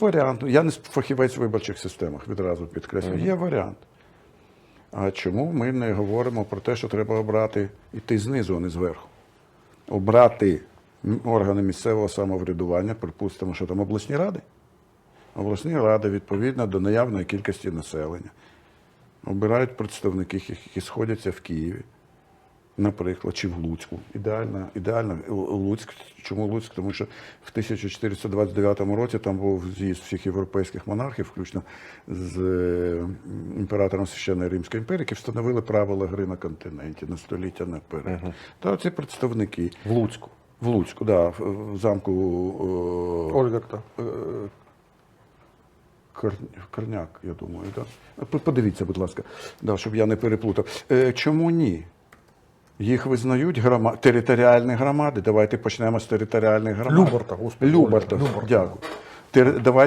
Варіант. Я не фахівець в виборчих системах, відразу підкреслюю. Є варіант. А чому ми не говоримо про те, що треба обрати іти знизу, а не зверху? Обрати органи місцевого самоврядування, припустимо, що там обласні ради. Обласні ради відповідно до наявної кількості населення. Обирають представники, які сходяться в Києві, наприклад, чи в Луцьку. Ідеально, ідеально Луцьк. Чому Луцьк? Тому що в 1429 році там був з'їзд всіх європейських монархів, включно з е, імператором Священної Римської імперії, які встановили правила гри на континенті на століття наперед. Та ці представники В Луцьку. в Луцьку, да, в, замку е, Ольга хто? Корняк, я думаю. Да? Подивіться, будь ласка, да, щоб я не переплутав. Е, чому ні? Їх визнають грома... територіальні громади. Давайте почнемо з територіальних громад. Любарта, господи. Любарта, Любарта. дякую. Тер... Давайте